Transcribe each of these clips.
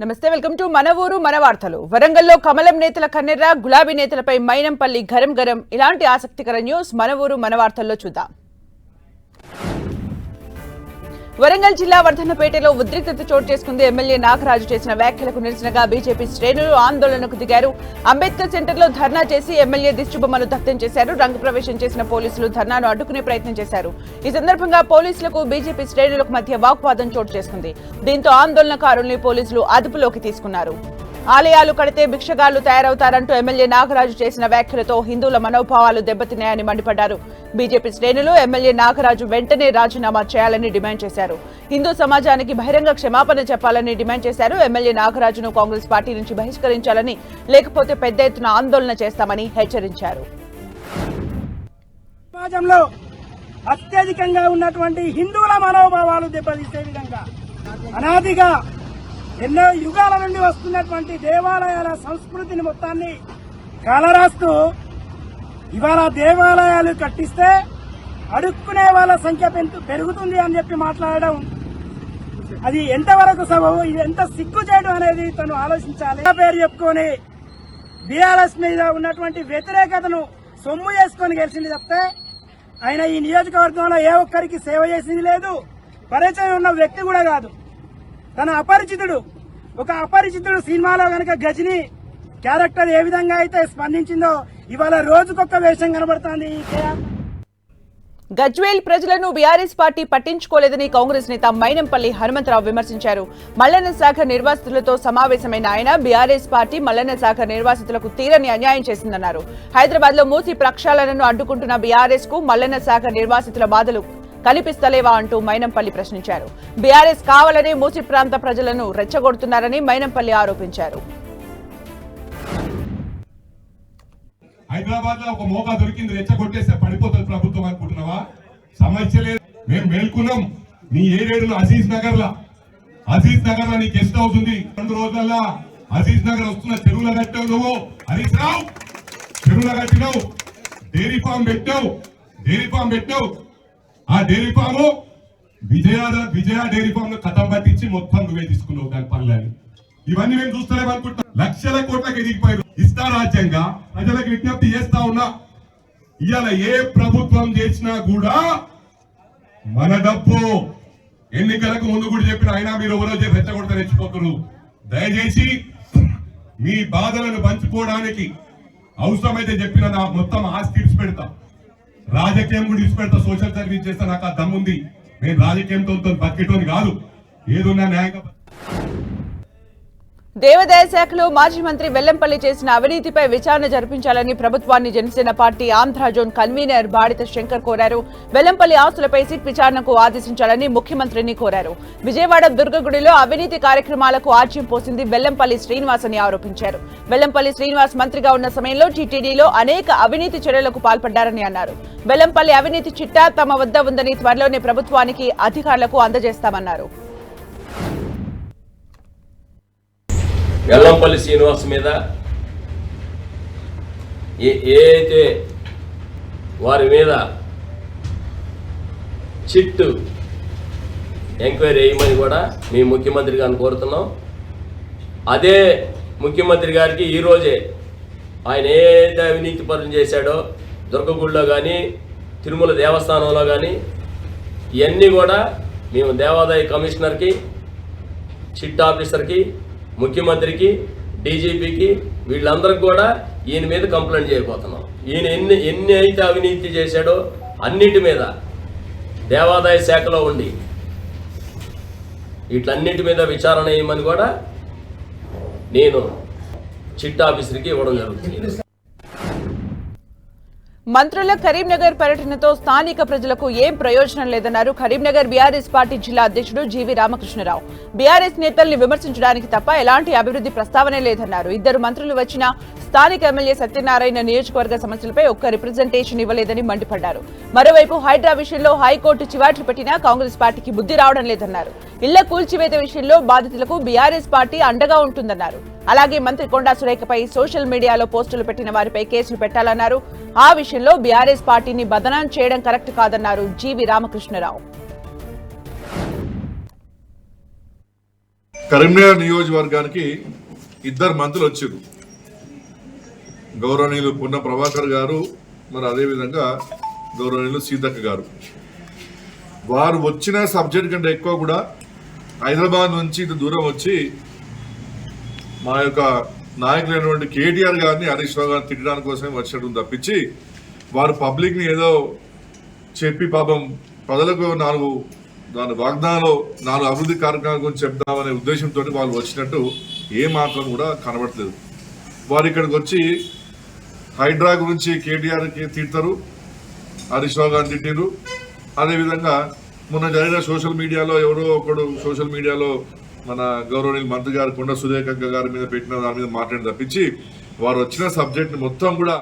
నమస్తే welcome to మన ఊరు మన వార్తలు. వరంగల్లో కమలం నేతల కన్నెర్ర గులాబీ నేతలపై మైనంపల్లి గరం గరం. ఇలాంటి ఆసక్తికర న్యూస్ మన ఊరు మన వార్తల్లో చూద్దాం. వరంగల్ జిల్లా వర్ధన్నపేటలో ఉద్రిక్తత చోటు చేసుకుంది. ఎమ్మెల్యే నాగరాజు చేసిన వ్యాఖ్యలకు నిరసనగా బీజేపీ శ్రేణులు ఆందోళనకు దిగారు. అంబేద్కర్ సెంటర్లో ధర్నా చేసి ఎమ్మెల్యే దిష్టిబొమ్మలు దగ్ధం చేశారు. రంగు ప్రవేశం చేసిన పోలీసులు ధర్నాను అడ్డుకునే ప్రయత్నం చేశారు. ఈ సందర్భంగా పోలీసులకు బీజేపీ శ్రేణులకు మధ్య వాగ్వాదం చోటు చేసుకుంది. దీంతో ఆందోళనకారుల్ని పోలీసులు అదుపులోకి తీసుకున్నారు. ఆలయాలు కడితే భిక్షగాళ్ళు తయారవుతారంటూ ఎమ్మెల్యే నాగరాజు చేసిన వ్యాఖ్యలతో హిందువుల మనోభావాలు దెబ్బతిన్నాయని మండిపడ్డారు. బీజేపీ శ్రేణులు ఎమ్మెల్యే నాగరాజు వెంటనే రాజీనామా చేయాలని డిమాండ్ చేశారు. హిందూ సమాజానికి బహిరంగ క్షమాపణ చెప్పాలని డిమాండ్ చేశారు. ఎమ్మెల్యే నాగరాజును కాంగ్రెస్ పార్టీ నుంచి బహిష్కరించాలని లేకపోతే పెద్ద ఎత్తున ఆందోళన చేస్తామని హెచ్చరించారు. సమాజంలో అత్యధికంగా ఉన్నటువంటి హిందువుల మనోభావాలు దెబ్బతీసే విధంగా అనాదిగా ఎన్నో యుగాల నుండి వస్తున్నటువంటి దేవాలయాల సంస్కృతిని మొత్తాన్ని కలరాస్తూ ఇవాళ దేవాలయాలు కట్టిస్తే అడుక్కునే వాళ్ళ సంఖ్య పెరుగుతుంది అని చెప్పి మాట్లాడడం అది ఎంతవరకు సబబు ఇది ఎంత సిగ్గు చేయడం అనేది తను ఆలోచించాలి. పేరు చెప్పుకొని బీఆర్ఎస్ మీద ఉన్నటువంటి వ్యతిరేకతను సొమ్ము చేసుకొని గెలిచింది చెప్తే ఆయన ఈ నియోజకవర్గంలో ఏ ఒక్కరికి సేవ చేసింది లేదు. పరిచయం ఉన్న వ్యక్తి కూడా కాదు. తన అపరిచితుడు. ఒక అపరిచితుడు సినిమాలో గనక గజని క్యారెక్టర్ ఏ విధంగా అయితే స్పందించిందో ఇవాళ రోజుకొక వేషం కనబడుతోంది. గజ్వేల్ ప్రజలను బీఆర్ఎస్ పార్టీ పట్టించుకోలేదని కాంగ్రెస్ నేత మైనంపల్లి హనుమంతరావు విమర్శించారు. మల్లన్న శాఖ నిర్వాసితులతో సమావేశమైన ఆయన బీఆర్ఎస్ పార్టీ మల్లన్న శాఖ నిర్వాసితులకు తీరని అన్యాయం చేసిందన్నారు. హైదరాబాద్లో మూసి ప్రక్షాళనను అడ్డుకుంటున్న బీఆర్ఎస్కు మల్లన్న శాఖ నిర్వాసితుల బాధలు కనిపిస్తలేవా అంటూ మైనంపల్లి ప్రశ్నించారు. బీఆర్ఎస్ కావాలని మూసి ప్రాంత ప్రజలను రెచ్చగొడుతున్నారని మైనంపల్లి ఆరోపించారు. హైదరాబాద్లో ఒక మోకా దొరికింది రెచ్చగొట్టేస్తే పడిపోతుంది ప్రభుత్వం అనుకుంటున్నావా? సమస్య లేదు. మేము మేల్కున్నాం. నీ ఏడేడులో అజీజ్ నగర్ లా అజీజ్ నగర్ లా నీ గెస్ట్ హౌస్ ఉంది. రెండు రోజుల్లో అజీజ్ నగర్ వస్తున్న చెరువుల కట్టావు నువ్వు. హరీష్ రావు చెరువుల కట్టినావు. డైరీ ఫామ్ పెట్టావు డైరీ ఫామ్ పెట్టావు. ఆ dairy farm Vijaya Vijaya dairy ఫామ్లో కథం పట్టించి మొత్తం నువ్వే తీసుకున్నావు దాని పనులని ఇవన్నీ మేము చూస్తలేము అనుకుంటాం లక్షల కోట్లకి ఎదిగిపోయారు. ఇస్తా రాజ్యంగా ప్రజలకు విజ్ఞప్తి చేస్తా ఉన్నా ఇవాళ ఏ ప్రభుత్వం చేసినా కూడా మన డబ్బు ఎన్నికలకు ముందు కూడా చెప్పిన అయినా మీరు ఎవరో చెప్పి రెచ్చిపోతున్నారు దయచేసి మీ బాధలను పంచుకోవడానికి అవసరమైతే చెప్పిన నా మొత్తం ఆస్తి తీర్చి పెడతా రాజకీయం కూడా విడిచిపెడతా సోషల్ సర్వీస్ చేస్తా నాకు ఆ దమ్ముంది. నేను రాజకీయంతో బతికేటోని కాదు. ఏదున్నా న్యాయంగా దేవాదాయ శాఖలో మాజీ మంత్రి వెల్లంపల్లి చేసిన అవినీతిపై విచారణ జరిపించాలని ప్రభుత్వాన్ని Janasena party Andhra zone convener Badita Shankar కోరారు. వెల్లంపల్లి ఆస్తులపై సిట్ విచారణకు ఆదేశించాలని ముఖ్యమంత్రిని కోరారు. విజయవాడ దుర్గగుడిలో అవినీతి కార్యక్రమాలకు ఆజ్యం పోసింది వెల్లంపల్లి శ్రీనివాస్ అని ఆరోపించారు. వెల్లంపల్లి శ్రీనివాస్ మంత్రిగా ఉన్న సమయంలో టీటీడీలో అనేక అవినీతి చర్యలకు పాల్పడ్డారని అన్నారు. వెల్లంపల్లి అవినీతి చిట్టా తమ వద్ద ఉందని త్వరలోనే ప్రభుత్వానికి అధికారులకు అందజేస్తామన్నారు. ఎల్లంపల్లి శ్రీనివాస్ మీద ఏ ఏ అయితే వారి మీద చిట్టు ఎంక్వైరీ వేయమని కూడా మీ ముఖ్యమంత్రి గారిని కోరుతున్నాం. అదే ముఖ్యమంత్రి గారికి ఈరోజే ఆయన ఏదైతే అవినీతి పనులు చేశాడో దుర్గగుడిలో కానీ తిరుమల దేవస్థానంలో కానీ ఇవన్నీ కూడా మేము దేవాదాయ కమిషనర్కి చిట్ ఆఫీసర్కి ముఖ్యమంత్రికి డీజీపీకి వీళ్ళందరికి కూడా ఈయన మీద కంప్లైంట్ చేయబోతున్నాం. ఈయన ఎన్ని ఎన్ని అయితే అవినీతి చేశాడో అన్నిటి మీద దేవాదాయ శాఖలో ఉండి వీటన్నిటి మీద విచారణ చేయమని కూడా నేను చిట్ ఆఫీసర్కి ఇవ్వడం జరుగుతుంది. మంత్రుల కరీంనగర్ పర్యటనతో స్థానిక ప్రజలకు ఏం ప్రయోజనం లేదన్నారు. కరీంనగర్ బీఆర్ఎస్ పార్టీ జిల్లా అధ్యక్షుడు జీవి రామకృష్ణరావు. బీఆర్ఎస్ నేతల్ని విమర్శించడానికి తప్ప ఎలాంటి అభివృద్ధి ప్రస్తావనే లేదన్నారు. ఇద్దరు మంత్రులు వచ్చినా స్థానిక ఎమ్మెల్యే సత్యనారాయణ నియోజకవర్గ సమస్యలపై ఒక్క రిప్రజెంటేషన్ ఇవ్వలేదని మండిపడ్డారు. మరోవైపు హైడ్రా విషయంలో హైకోర్టు చివాట్లు పెట్టినా కాంగ్రెస్ పార్టీకి బుద్ధి రావడం లేదన్నారు. ఇళ్ళ కూల్చివేత విషయంలో బాధితులకు బీఆర్ఎస్ పార్టీ అండగా ఉంటుందన్నారు. అలాగే మంత్రి కొండా సురేఖపై సోషల్ మీడియాలో పోస్టులు పెట్టిన వారిపై కేసులు పెట్టాలన్నారు. ఆ విషయంలో బీఆర్ఎస్ పార్టీని బదనాం చేయడం కరెక్ట్ కాదన్నారు జీవి రామకృష్ణరావు. కరీంనగర్ నియోజకవర్గానికి ఇద్దరు మంత్రులు వచ్చారు. గౌరవనీయులు పున్న ప్రభాకర్ గారు మరి అదేవిధంగా గౌరవనీయులు సీతక్క గారు. వారు వచ్చిన సబ్జెక్ట్ కంటే ఎక్కువ కూడా హైదరాబాద్ నుంచి ఇంత దూరం వచ్చి మా యొక్క నాయకులైనటువంటి కేటీఆర్ గారిని హరీష్ రావు గారిని తిట్టడానికి కోసమే వచ్చినట్టు తప్పించి వారు పబ్లిక్ని ఏదో చెప్పి పాపం ప్రజలకు నాలుగు దాని వాగ్దానాలు నాలుగు అభివృద్ధి కార్యక్రమాల గురించి చెప్దామనే ఉద్దేశంతో వాళ్ళు వచ్చినట్టు ఏ మాత్రం కూడా కనబడట్లేదు వారు ఇక్కడికి వచ్చి హైడ్రా గురించి కేటీఆర్కి తిడతారు హరీష్ రావు గారిని తిట్టారు అదేవిధంగా మొన్న జరిగిన సోషల్ మీడియాలో ఎవరో ఒకడు సోషల్ మీడియాలో మన గౌరవనీయులు మంత్రి గారు కొండ సురేఖ గారి మీద పెట్టిన దాని మీద మాట్లాడి తప్పించి వారు వచ్చిన సబ్జెక్ట్ మొత్తం కూడా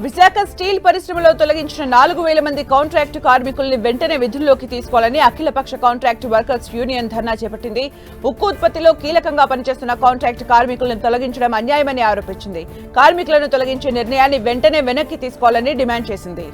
విశాఖ స్టీల్ పరిశ్రమలో తొలగించిన నాలుగు వేల మంది కాంట్రాక్టు కార్మికుల్ని వెంటనే విధుల్లోకి తీసుకోవాలని అఖిలపక్ష కాంట్రాక్టు వర్కర్స్ యూనియన్ ధర్నా చేపట్టింది. ఉక్కు ఉత్పత్తిలో కీలకంగా పనిచేస్తున్న కాంట్రాక్టు కార్మికులను తొలగించడం అన్యాయమని ఆరోపించింది. కార్మికులను తొలగించే నిర్ణయాన్ని వెంటనే వెనక్కి తీసుకోవాలని డిమాండ్ చేసింది.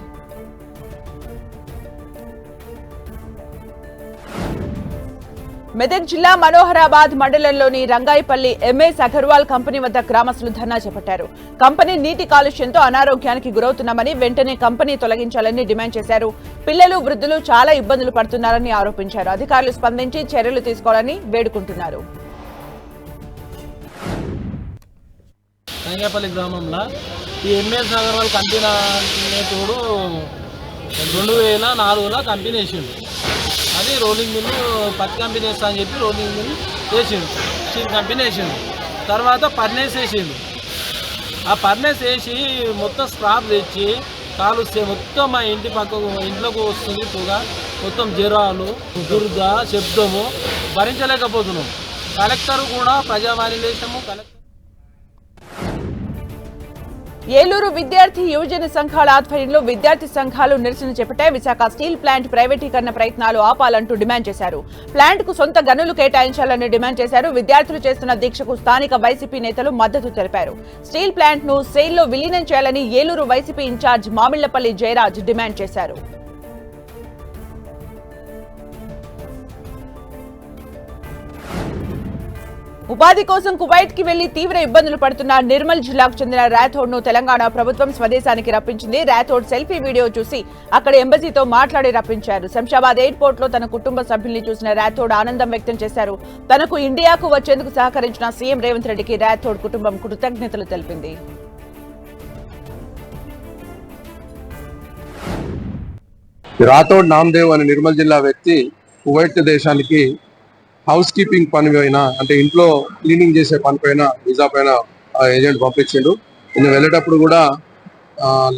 మెదక్ జిల్లా మనోహరాబాద్ మండలంలోని రంగాయిపల్లి ఎంఎస్ అగర్వాల్ కంపెనీ వద్ద గ్రామస్తులు ధర్నా చేపట్టారు. కంపెనీ నీటి కాలుష్యంతో అనారోగ్యానికి గురవుతున్నామని వెంటనే కంపెనీ తొలగించాలని డిమాండ్ చేశారు. పిల్లలు వృద్ధులు చాలా ఇబ్బందులు పడుతున్నారని ఆరోపించారు. అధికారులు స్పందించి చర్యలు తీసుకోవాలని వేడుకుంటున్నారు. రంగేపల్లి గ్రామంలో ఈ ఎంఎస్ అగర్వాల్ కంపెనీ అనేటోడు రెండు వేల నాలుగులో కంపెనీ వేసిండు. అది రోలింగ్ మిల్లు పత్తి కంపెనీ వేస్తా అని చెప్పి రోలింగ్ మిల్లు వేసిండు. స్టీల్ కంపెనీ వేసిండు. తర్వాత పర్నేస్ వేసిండు. ఆ పర్నేస్ వేసి మొత్తం స్క్రాప్ తెచ్చి కాలుస్తే మొత్తం మా ఇంటి పక్కకు ఇంట్లోకి వస్తుంది పొగ. మొత్తం జ్వరాలు దుర్ద శబ్దము భరించలేకపోతున్నాం. కలెక్టర్ కూడా ప్రజావాణి దేశము కలెక్టర్ ఏలూరు విద్యార్థి యువజన సంఘాల ఆధ్వర్యంలో విద్యార్థి సంఘాలు నిరసన చేపట్టాయి విశాఖ స్టీల్ ప్లాంట్ ప్రైవేటీకరణ ప్రయత్నాలు ఆపాలంటూ డిమాండ్ చేశారు. ప్లాంట్కు సొంత గనులు కేటాయించాలని డిమాండ్ చేశారు. విద్యార్థులు చేస్తున్న దీక్షకు స్థానిక వైసీపీ నేతలు మద్దతు తెలిపారు. స్టీల్ ప్లాంట్ను సెయిల్లో విలీనం చేయాలని Eluru YCP in-charge Mamillapalli Jayaraj demand చేశారు. ఉపాధి కోసం కువైట్కి వెళ్ళి తీవ్ర ఇబ్బందులు పడుతున్న నిర్మల్ జిల్లాకు చెందిన రాథోడ్ను తెలంగాణ ప్రభుత్వం స్వదేశానికి రప్పించింది. రాథోడ్ సెల్ఫీ వీడియో చూసి అక్కడ ఎంబసీతో మాట్లాడి రప్పించారు. శంషాబాద్ ఎయిర్పోర్ట్లో తన కుటుంబ సభ్యుల్ని చూసిన రాథోడ్ ఆనందం వ్యక్తం చేశారు. తనకు ఇండియాకు వచ్చేందుకు సహకరించిన సీఎం రేవంత్ రెడ్డికి రాథోడ్ కుటుంబం కృతజ్ఞతలు తెలిపింది. రాథోడ్ నామ్దేవ్ అనే నిర్మల్ జిల్లా వ్యక్తి కువైట్ దేశానికి హౌస్ కీపింగ్ పని పైన అంటే ఇంట్లో క్లీనింగ్ చేసే పని పైన వీసా పైన ఏజెంట్ పంపించిండు. నేను వెళ్ళేటప్పుడు కూడా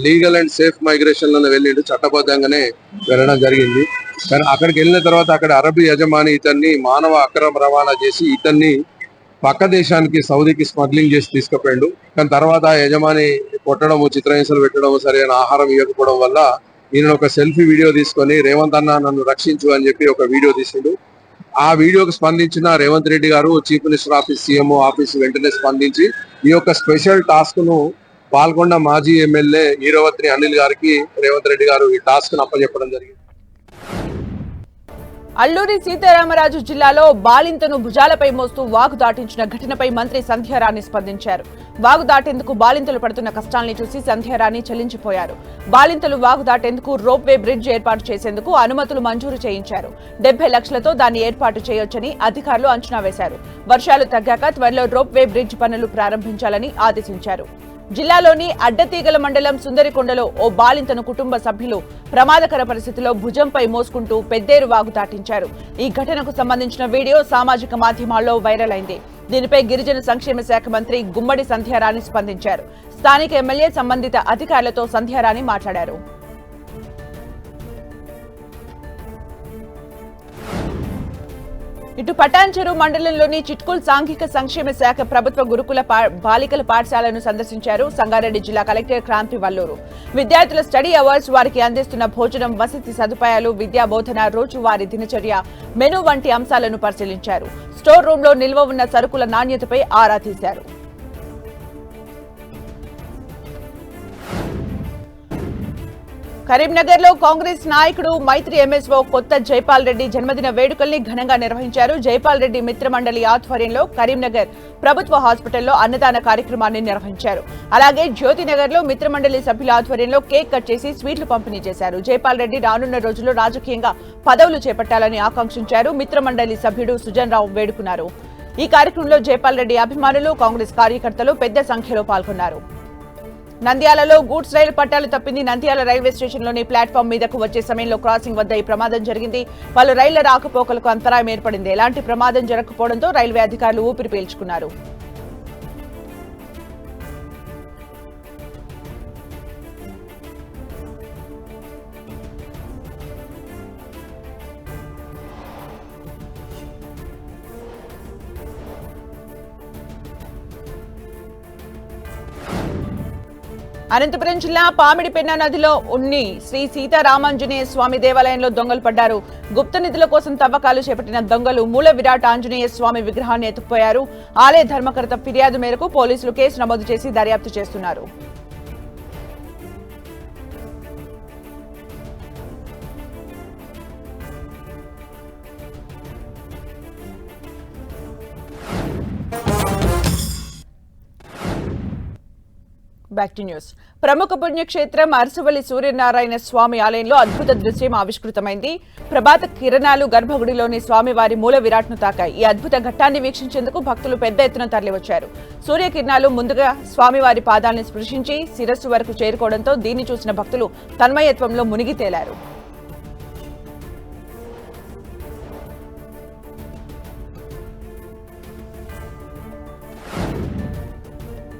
లీగల్ అండ్ సేఫ్ మైగ్రేషన్లో వెళ్ళిండు. చట్టబద్ధంగానే వెళ్ళడం జరిగింది. కానీ అక్కడికి వెళ్ళిన తర్వాత అక్కడ అరబీ యజమాని ఇతన్ని మానవ అక్రమ రవాణా చేసి ఇతన్ని పక్క దేశానికి సౌదీకి స్మగ్లింగ్ చేసి తీసుకుపోయిండు. కానీ తర్వాత ఆ యజమాని కొట్టడము చిత్రహింసలు పెట్టడము సరైన ఆహారం ఇవ్వకపోవడం వల్ల ఈయన ఒక సెల్ఫీ వీడియో తీసుకొని రేవంత్ అన్న నన్ను రక్షించు అని చెప్పి ఒక వీడియో తీసిండు. ఆ వీడియోకి స్పందించిన రేవంత్ రెడ్డి గారు chief minister office CMO office వెంటనే స్పందించి ఈ యొక్క స్పెషల్ టాస్క్ను పాల్గొండ మాజీ ఎమ్మెల్యే ఈరవత్రి అనిల్ గారికి రేవంత్ రెడ్డి గారు ఈ టాస్క్ను అప్పచెప్పడం జరిగింది. అల్లూరి సీతారామరాజు జిల్లాలో బాలింతను భుజాలపై మోస్తూ వాగు దాటించిన ఘటనపై మంత్రి సంధ్యారాణి స్పందించారు. వాగు దాటేందుకు బాలింతలు పడుతున్న కష్టాల్ని చూసి సంధ్యారాణి చెల్లించిపోయారు. బాలింతలు వాగు దాటేందుకు రోప్ వే బ్రిడ్జ్ ఏర్పాటు చేసేందుకు అనుమతులు మంజూరు చేయించారు. డెబ్బై లక్షలతో దాన్ని ఏర్పాటు చేయొచ్చని అధికారులు అంచనా వేశారు. వర్షాలు తగ్గాక త్వరలో రోప్ వే బ్రిడ్జ్ పనులు ప్రారంభించాలని ఆదేశించారు. జిల్లాలోని అడ్డతీగల మండలం సుందరికొండలో ఓ బాలింతను కుటుంబ సభ్యులు ప్రమాదకర పరిస్థితిలో భుజంపై మోసుకుంటూ పెద్దేరు వాగు దాటించారు. ఈ ఘటనకు సంబంధించిన వీడియో సామాజిక మాధ్యమాల్లో వైరల్ అయింది. దీనిపై గిరిజన సంక్షేమ శాఖ మంత్రి గుమ్మడి సంధ్యారాణి స్పందించారు. స్థానిక ఎమ్మెల్యే సంబంధిత అధికారులతో సంధ్యారాణి మాట్లాడారు. ఇటు పటాన్చెరు మండలంలోని చిట్కుల్ సాంఘిక సంక్షేమ శాఖ ప్రభుత్వ గురుకుల పా- బాలికల పాఠశాలను సందర్శించారు సంగారెడ్డి జిల్లా కలెక్టర్ క్రాంతి వల్లూరు. విద్యార్థుల స్టడీ అవార్డ్స్ వారికి అందిస్తున్న భోజనం వసతి సదుపాయాలు విద్యా బోధన రోజువారీ దినచర్య మెను వంటి అంశాలను పరిశీలించారు. స్టోర్ రూమ్లో నిల్వ ఉన్న సరుకుల నాణ్యతపై ఆరా తీశారు. కరీంనగర్లో కాంగ్రెస్ నాయకుడు మైత్రి ఎంఎస్ఓ కొత్త జైపాల్ రెడ్డి జన్మదిన వేడుకల్ని ఘనంగా నిర్వహించారు. జైపాల్ రెడ్డి మిత్రమండలి ఆధ్వర్యంలో కరీంనగర్ ప్రభుత్వ హాస్పిటల్లో అన్నదాన కార్యక్రమాన్ని నిర్వహించారు. అలాగే జ్యోతినగర్లో మిత్రమండలి సభ్యుల ఆధ్వర్యంలో కేక్ కట్ చేసి స్వీట్లు పంపిణీ చేశారు. జైపాల్ రెడ్డి రానున్న రోజుల్లో రాజకీయంగా పదవులు చేపట్టాలని ఆకాంక్షించారు. మిత్రమండలి సభ్యుడు సుజన్ రావు వేడుకున్నారు. ఈ కార్యక్రమంలో జైపాల్ రెడ్డి అభిమానులు కాంగ్రెస్ కార్యకర్తలు పెద్ద సంఖ్యలో పాల్గొన్నారు. నంద్యాలలో గూడ్స్ రైలు పట్టాలు తప్పింది. నంద్యాల రైల్వే స్టేషన్లోని ప్లాట్ఫామ్ మీదకు వచ్చే సమయంలో క్రాసింగ్ వద్ద ఈ ప్రమాదం జరిగింది. పలు రైళ్ళ రాకపోకలకు అంతరాయం ఏర్పడింది. ఎలాంటి ప్రమాదం జరగకపోవడంతో రైల్వే అధికారులు ఊపిరి పీల్చుకున్నారు. అనంతపురం జిల్లా పామిడిపెన్న నదిలో ఉన్ని శ్రీ సీతారామాంజనేయ స్వామి దేవాలయంలో దొంగలు పడ్డారు. గుప్త నిధుల కోసం తవ్వకాలు చేపట్టిన దొంగలు మూల విరాట్ ఆంజనేయ స్వామి విగ్రహాన్ని ఎత్తుకుపోయారు. ఆలయ ధర్మకర్త ఫిర్యాదు మేరకు పోలీసులు కేసు నమోదు చేసి దర్యాప్తు చేస్తున్నారు. Back to news. ప్రముఖ పుణ్యక్షేత్రం అరసవల్లి సూర్యనారాయణ స్వామి ఆలయంలో అద్భుత దృశ్యం ఆవిష్కృతమైంది. ప్రభాత కిరణాలు గర్భగుడిలోని స్వామివారి మూల విరాట్ను తాకాయి. ఈ అద్భుత ఘట్టాన్ని వీక్షించేందుకు భక్తులు పెద్ద ఎత్తున తరలివచ్చారు. సూర్యకిరణాలు ముందుగా స్వామివారి పాదాలను స్పృశించి శిరస్సు వరకు చేరుకోవడంతో దీన్ని చూసిన భక్తులు తన్మయత్వంలో మునిగి తేలారు.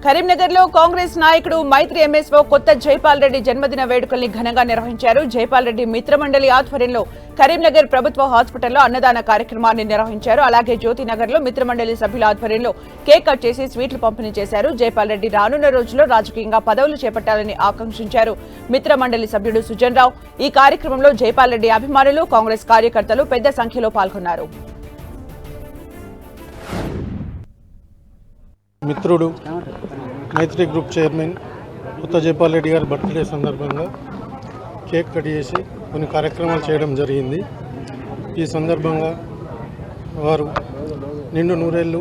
కరీంనగర్లో కాంగ్రెస్ నాయకుడు మైత్రి ఎంఎస్ఓ కొత్త జైపాల్ రెడ్డి జన్మదిన వేడుకల్ని ఘనంగా నిర్వహించారు. జైపాల్ రెడ్డి మిత్రమండలి ఆధ్వర్యంలో కరీంనగర్ ప్రభుత్వ హాస్పిటల్లో అన్నదాన కార్యక్రమాన్ని నిర్వహించారు. అలాగే జ్యోతినగర్లో మిత్రమండలి సభ్యుల ఆధ్వర్యంలో కేక్ కట్ చేసి స్వీట్లు పంపిణీ చేశారు. జైపాల్ రెడ్డి రానున్న రోజుల్లో రాజకీయంగా పదవులు చేపట్టాలని ఆకాంక్షించారు. మిత్రమండలి సభ్యుడు సుజన్ రావు ఈ కార్యక్రమంలో జైపాల్ రెడ్డి అభిమానులు కాంగ్రెస్ కార్యకర్తలు పెద్ద సంఖ్యలో పాల్గొన్నారు. మిత్రుడు మైత్రి గ్రూప్ చైర్మన్ కొత్త జైపాల్ రెడ్డి గారి బర్త్డే సందర్భంగా కేక్ కట్ చేసి కొన్ని కార్యక్రమాలు చేయడం జరిగింది. ఈ సందర్భంగా వారు నిండు నూరేళ్ళు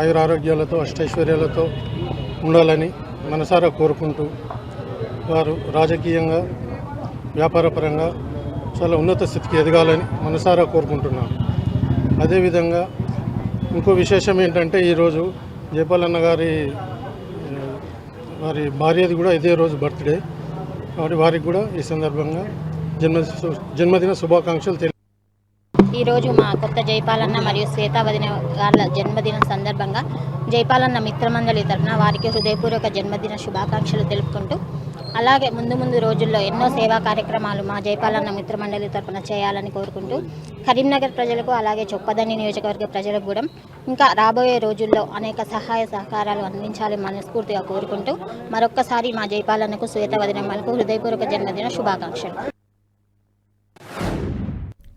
ఆయురారోగ్యాలతో అష్టైశ్వర్యాలతో ఉండాలని మనసారా కోరుకుంటూ వారు రాజకీయంగా వ్యాపారపరంగా చాలా ఉన్నత స్థితికి ఎదగాలని మనసారా కోరుకుంటున్నాను. అదేవిధంగా ఇంకో విశేషం ఏంటంటే ఈరోజు జయపాల్ అన్న గారి వారి భార్యది కూడా ఇదే రోజు బర్త్డే. కాబట్టి వారికి కూడా ఈ సందర్భంగా జన్మ జన్మదిన శుభాకాంక్షలు తెలియ ఈరోజు మా కొత్త జైపాలన్న మరియు శ్వేతావదిన గార్ల జన్మదినం సందర్భంగా జైపాలన్న మిత్రమండలి తరఫున వారికి హృదయపూర్వక జన్మదిన శుభాకాంక్షలు తెలుపుకుంటూ అలాగే ముందు ముందు రోజుల్లో ఎన్నో సేవా కార్యక్రమాలు మా జైపాలన్న మిత్రమండలి తరఫున చేయాలని కోరుకుంటూ కరీంనగర్ ప్రజలకు అలాగే చొప్పదండి నియోజకవర్గ ప్రజలకు కూడా ఇంకా రాబోయే రోజుల్లో అనేక సహాయ సహకారాలు అందించాలని మనస్ఫూర్తిగా కోరుకుంటూ మరొక్కసారి మా జైపాలన్నకు శ్వేతవదినమ్మలకు హృదయపూర్వక జన్మదిన శుభాకాంక్షలు.